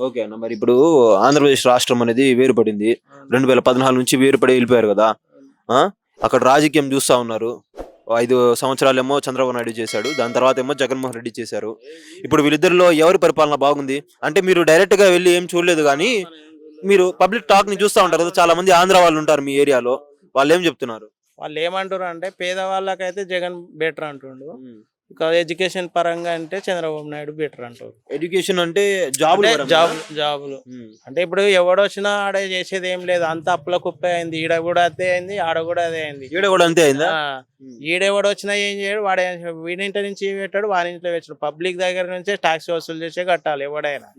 Okay అన్న మరి ఇప్పుడు ఆంధ్రప్రదేశ్ రాష్ట్రం అనేది వేరుపడింది. రెండు వేల పద్నాలుగు నుంచి వేరుపడి వెళ్ళిపోయారు కదా. ఆ? అక్కడ రాజకీయం చూస్తా ఉన్నారు. ఐదు సంవత్సరాలేమో చంద్రబాబు నాయుడు చేశాడు. దాని తర్వాత ఏమో జగన్మోహన్ రెడ్డి చేశారు. ఇప్పుడు వీళ్ళిద్దరిలో ఎవరి పరిపాలన బాగుంది? అంటే మీరు డైరెక్ట్గా వెళ్ళి ఏం చూడలేదు కానీ మీరు పబ్లిక్ టాక్ని చూస్తా ఉంటారు కదా. చాలా మంది ఆంధ్ర వాళ్ళు ఉంటారు మీ ఏరియాలో. వాళ్ళు ఏం చెప్తున్నారు? వాళ్ళు ఏమంటారు అంటే పేదవాళ్ళకైతే జగన్ బెటర్ అంటుండు. ఇక ఎడ్యుకేషన్ పరంగా అంటే చంద్రబాబు నాయుడు బెటర్ అంటారు. ఎడ్యుకేషన్ అంటే జాబ్ జాబ్ జాబులు అంటే ఇప్పుడు ఎవడొచ్చినా ఆడ చేసేది ఏం లేదు. అంత అప్పుల కుప్ప అయింది. ఈడ కూడా అదే అయింది ఆడ కూడా అదే అయింది. ఈడ కూడా అంతే అయిందా? ఈడెవడు వచ్చినా ఏం చేయడు వాడు ఏం- వీడింటి నుంచి పెట్టాడు వాడి ఇంట్లో పెట్టాడు. పబ్లిక్ దగ్గర నుంచే ట్యాక్స్ వసూలు చేసే కట్టాలి ఎవడైనా.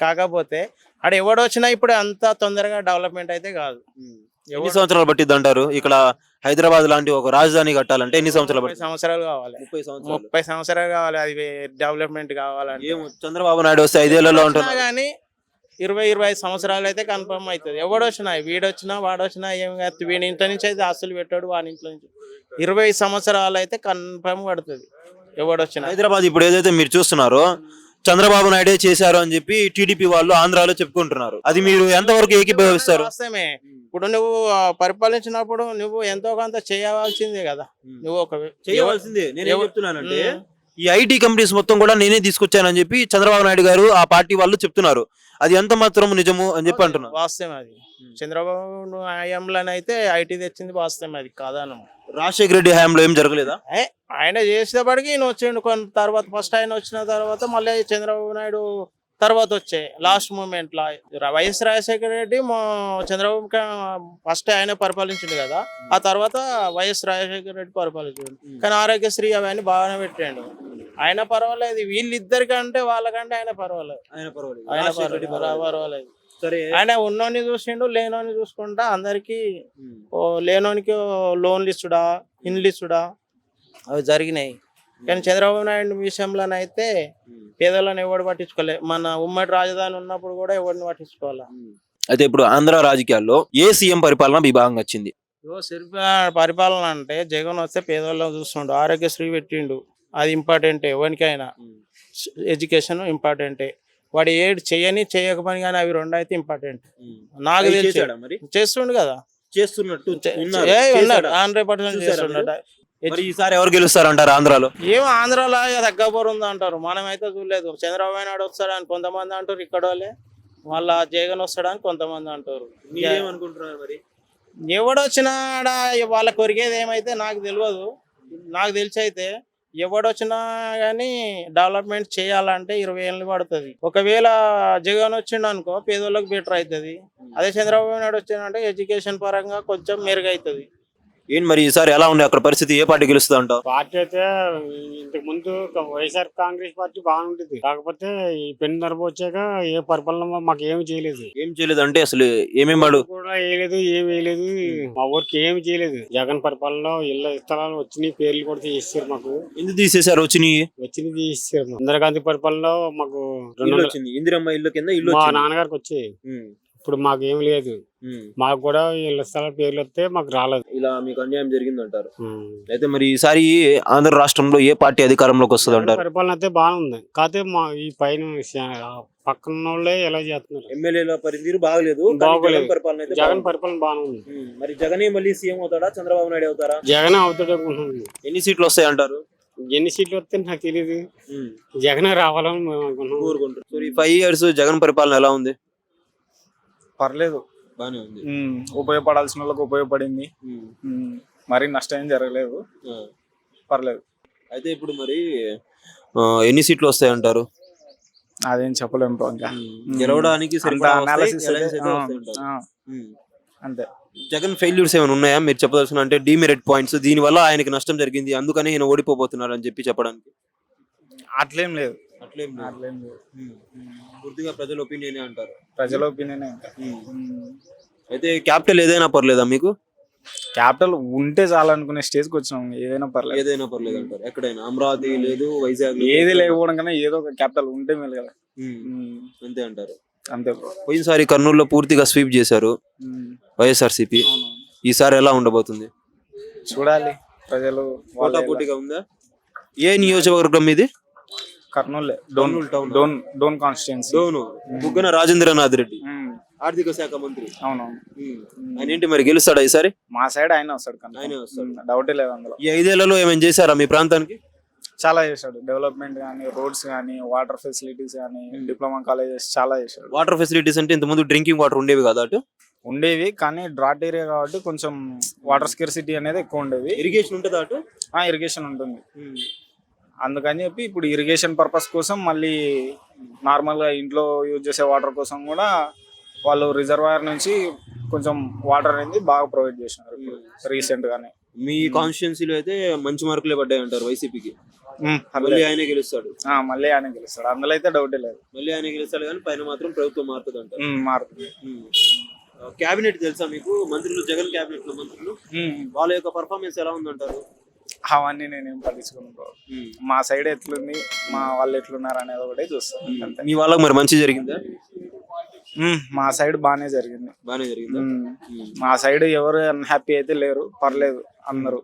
కాకపోతే ఆడ ఎవడు వచ్చినా ఇప్పుడు అంత తొందరగా డెవలప్మెంట్ అయితే కాదు. ఎన్ని సంవత్సరాలు పట్టిద్ది అంటారు ఇక్కడ హైదరాబాద్ లాంటి ఒక రాజధాని కట్టాలంటే ఎన్ని సంవత్సరాలు ముప్పై సంవత్సరాలు కావాలి. ముప్పై సంవత్సరాలు. ముప్పై సంవత్సరాలు కావాలి అది డెవలప్మెంట్ కావాలంటే. చంద్రబాబు నాయుడు వస్తే ఐదేళ్ళలో ఉంటుంది కానీ ఇరవై ఇరవై ఐదు సంవత్సరాలు అయితే కన్ఫర్మ్ అవుతుంది. ఎవడు వచ్చినా వీడొచ్చినా వాడొచ్చినా ఏం కాదు. వీడి ఇంట్లో నుంచి అయితే ఆస్తులు పెట్టాడు వాడి ఇంట్లో నుంచి. ఇరవై సంవత్సరాలు అయితే కన్ఫర్మ్ పడుతుంది. ఎవడొచ్చినా హైదరాబాద్ ఇప్పుడు ఏదైతే మీరు చూస్తున్నారో చంద్రబాబు నాయుడే చేశారు అని చెప్పి టీడీపీ వాళ్ళు ఆంధ్రాలో చెప్పుకుంటున్నారు. అది మీరు ఎంతవరకు ఏకీభవిస్తారు? ఇప్పుడు నువ్వు పరిపాలించినప్పుడు నువ్వు ఎంతో కొంత చేయవలసిందే కదా. నువ్వు ఒక చేయవలసిందే నేను చెప్తున్నానంటే ఉమ్. ఈ ఐటీ కంపెనీస్ మొత్తం కూడా నేనే తీసుకొచ్చానని చెప్పి చంద్రబాబు నాయుడు గారు ఆ పార్టీ వాళ్ళు చెప్తున్నారు. అది ఎంత మాత్రం నిజము అని చెప్పి అంటున్నారు? వాస్తవం అది. చంద్రబాబు హయాంలోనైతే ఐటీ తెచ్చింది వాస్తవం అది కాదనం రాజశేఖర రెడ్డి హయాంలో ఏం జరగలేదా? ఆయన చేసేటప్పటికి ఈయన వచ్చిండు కొన్ని తర్వాత ఫస్ట్ ఆయన వచ్చిన తర్వాత మళ్ళీ చంద్రబాబు నాయుడు తర్వాత వచ్చే లాస్ట్ మూమెంట్ లా. వైఎస్ రాజశేఖర రెడ్డి మా- చంద్రబాబు ఫస్ట్ ఆయన పరిపాలించిండు కదా ఆ తర్వాత వైఎస్ రాజశేఖర రెడ్డి పరిపాలించాడు. కానీ ఆరోగ్యశ్రీ అవన్నీ బాగానే పెట్టాడు. ఆయన పర్వాలేదు వీళ్ళిద్దరికంటే వాళ్ళకంటే ఆయన పర్వాలేదు. ఆయన పర్వాలేదు. ఆయన పర్వాలేదు. సరే. ఆయన ఉన్నోని చూసిండు లేనోని చూసుకుంటా అందరికి ఓ లేనోనికి లోన్లు ఇచ్చుడా ఇండ్లు ఇచ్చుడా? అవి జరిగినాయి. కానీ చంద్రబాబు నాయుడు విషయంలోనైతే పేదలను ఎవడు పట్టించుకోలే. మన ఉమ్మడి రాజధాని ఉన్నప్పుడు కూడా ఎవరిని పట్టించుకోవాలా? అయితే ఇప్పుడు ఆంధ్ర రాజకీయాల్లో ఏ సీఎం పరిపాలన మీ భాగంగా వచ్చింది పరిపాలన అంటే జగన్ వస్తే పేదోళ్ళని చూస్తుండు ఆరోగ్యశ్రీ పెట్టిండు. అది ఇంపార్టెంటే ఎవరికైనా. ఎడ్యుకేషన్ ఇంపార్టెంటే. వాడు ఏడు చేయని చేయకపోని కానీ అవి రెండు అయితే ఇంపార్టెంట్ నాకు తెలిసి చేస్తుండు కదా. చేస్తున్నట్టు ఉన్నాడు? హండ్రెడ్ పర్సెంట్ చేస్తున్నాడు ఈసారి ఎవరు గెలుస్తారు అంటారు ఆంధ్రాలో? ఏం ఆంధ్రాలో తగ్గబోరు ఉంది అంటారు. మనం అయితే చూడలేదు. చంద్రబాబు నాయుడు వస్తాడని కొంతమంది అంటారు ఇక్కడ వాళ్ళే మళ్ళా జగన్ వస్తాడని కొంతమంది అంటారు. మీరేమనుకుంటున్నారు మరి? ఎవడొచ్చినా ఆడ వాళ్ళ కొరికేది ఏమైతే నాకు తెలియదు నాకు తెలిసి అయితే ఎవడొచ్చినా కానీ డెవలప్మెంట్ చేయాలంటే ఇరవై ఏళ్ళు పడుతుంది. ఒకవేళ జగన్ వచ్చిండు అనుకో పేదోళ్ళకి బెటర్ అవుతుంది అదే చంద్రబాబు నాయుడు వచ్చిందంటే ఎడ్యుకేషన్ పరంగా కొంచెం మెరుగవుతుంది ఏంటి మరి ఈసారి ఎలా ఉంది? అక్కడ పరిస్థితి ఏ పార్టీ గెలుస్తుంది అంటావు? పార్టీ అయితే ఇంతకు ముందు వైఎస్ఆర్ కాంగ్రెస్ పార్టీ బాగుంటుంది కాకపోతే ఈ పెన్ నరబ వచ్చాక ఏ పరిపాలన మాకు ఏమి చేయలేదు. ఏం చేయలేదు అంటే అసలు ఏమేం వాడు? కూడా వేయలేదు ఏమి వేయలేదు. మా ఊరికి ఏమి చేయలేదు. జగన్ పరిపాలనలో ఇళ్ళ స్థలాలు వచ్చినాయి పేర్లు కూడా తీసేసారు మాకు. ఎందుకు తీసేశారు వచ్చినాయి? వచ్చినాయి తీసేసారు. ఇందిరాగాంధీ పరిపాలనలో మాకు రెండు ఇల్లు వచ్చింది. ఇందిరమ్మ ఇల్లు కింద ఇల్లు మా. నాన్నగారికి వచ్చాయి. ఇప్పుడు మాకు ఏమి లేదు. మాకు కూడా ఇళ్ళ స్థలాల పేర్లు వస్తే మాకు రాలేదు. ఇలా మీకు అన్యాయం జరిగింది అంటారు. అయితే మరి ఈసారి ఆంధ్ర రాష్ట్రంలో ఏ పార్టీ అధికారంలోకి వస్తుంది అంటారు పరిపాలన అయితే బాగానే ఉంది కాకపోతే మా ఈ పైన పక్కన వాళ్ళే ఎలా చేస్తున్నారు? ఎమ్మెల్యేల పనితీరు బాగలేదు బాగోలేదు. జగన్ పరిపాలన జగన్ బాగుంది. పరిపాలన ఉమ్, మరి జగనే మళ్ళీ సీఎం అవుతాడా? చంద్రబాబు నాయుడు అవుతారా? జగన్ అవుతాడు అనుకుంటున్నాను. ఎన్ని సీట్లు వస్తాయి అంటారు? ఎన్ని సీట్లు వస్తే నాకు తెలియదు జగన్ రావాలని మేము అనుకుంటున్నాం. సో ఈ ఫైవ్ ఇయర్స్ జగన్ పరిపాలన ఎలా ఉంది? పర్లేదు. బానే ఉంది. ఉమ్, ఉపయోగపడాల్సిన వాళ్ళకి ఉపయోగపడింది. మరి నష్టం ఏం జరగలేదు. పర్లేదు. అయితే ఇప్పుడు మరి ఎన్ని సీట్లు వస్తాయి అంటారు అదేం చెప్పలేము బ్రో ఇంకా. గెలవడానికి అంత జగన్ ఫెయిల్యూర్స్ ఏమైనా ఉన్నాయా? మీరు చెప్పదలసిన అంటే డిమెరిట్ పాయింట్స్ దీని వల్ల ఆయనకి నష్టం జరిగింది అందుకని ఈయన ఓడిపోబోతున్నారు అని చెప్పి చెప్పడానికి. అట్లేం లేదు. అట్లేం. అట్లేం. పూర్తిగా ప్రజల ఒపీనియన్ అంటారు. ప్రజల ఒపీనియన్ అయితే క్యాపిటల్ ఏదైనా పర్లేదా మీకు? క్యాపిటల్ ఉంటే చాలనుకునే స్టేజ్కి వచ్చినాం. ఏదైనా పర్లేదు. ఏదైనా పర్లేదు అంటారు. ఎక్కడైనా? అమరావతి లేదు వైజాగ్. ఏది లేకపోవడం కన్నా ఏదో ఒక క్యాపిటల్ ఉంటే మేలు కదా. అంతే అంటారు. అంతే పోయినసారి కర్నూలులో పూర్తిగా స్వీప్ చేశారు. వైఎస్ఆర్సీపీ. ఈసారి ఎలా ఉండబోతుంది? చూడాలి. ప్రజలు వాళ్ళ పోటా పోటీగా ఉందా? ఏ నియోజకవర్గం ఇది కర్నూలు. డోన్ town. డోన్ డోన్ కాన్స్టిట్యున్సీ డోను. బుగ్గన రాజేంద్రనాథ్ రెడ్డి ఆర్థిక శాఖ మంత్రి. అవునవును. ఆయన ఏంటి మరి? గెలుస్తాడా ఈసారి? మా సైడ్ ఆయన వస్తాడు కన్నా ఆయనే వస్తాడు. డౌటే లేదు అందులో. ఈ ఐదేళ్ళలో ఏమైనా చేశారా మీ ప్రాంతానికి? చాలా చేశాడు. డెవలప్మెంట్ కానీ రోడ్స్ కానీ వాటర్ ఫెసిలిటీస్ కానీ డిప్లొమా కాలేజెస్ చాలా చేశాడు. వాటర్ ఫెసిలిటీస్ అంటే ఇంతకుముందు డ్రింకింగ్ వాటర్ ఉండేవి కదా అటు? ఉండేవి కానీ డ్రాట్ ఏరియా కాబట్టి కొంచెం వాటర్ స్కెర్సిటీ అనేది ఎక్కువ ఉండేవి ఇరిగేషన్ ఉంటుందా అటు? ఇరిగేషన్ ఉంటుంది. అందుకని చెప్పి ఇప్పుడు ఇరిగేషన్ పర్పస్ కోసం మళ్ళీ నార్మల్గా ఇంట్లో యూజ్ చేసే వాటర్ కోసం కూడా వాళ్ళు రిజర్వాయర్ నుంచి కొంచెం వాటర్ అనేది బాగా ప్రొవైడ్ చేసినారు రీసెంట్ గానే. మీ కాన్స్టిట్యున్సీలో అయితే మంచి మార్కులే పడ్డాయి అంటారు వైసీపీకి. మళ్ళీ. ఆయనే గెలుస్తాడు. మళ్ళీ ఆయన గెలుస్తాడు. అందులో అయితే డౌటే లేదు. మళ్ళీ ఆయన గెలుస్తాడు కానీ పైన మాత్రం ప్రభుత్వం మారుతుంది అంటారు. ఉమ్, మారుతుంది. క్యాబినెట్ తెలుసా మీకు? మంత్రులు జగన్ క్యాబినెట్లో మంత్రులు. వాళ్ళ యొక్క పర్ఫార్మెన్స్ ఎలా ఉందంటారు? అవన్నీ నేనేం పట్టించుకున్నాను bro. మా సైడ్ ఎట్లుంది మా వాళ్ళు ఎట్లున్నారు అనేది ఒకటే చూస్తాను అంతే. మీ వాళ్ళకి మరి మంచి జరిగిందా? ఉమ్, మా సైడ్ బాగానే జరిగింది. బాగానే జరిగిందా? మా సైడ్ ఎవరు అన్హ్యాపీ అయితే లేరు పర్లేదు అందరూ.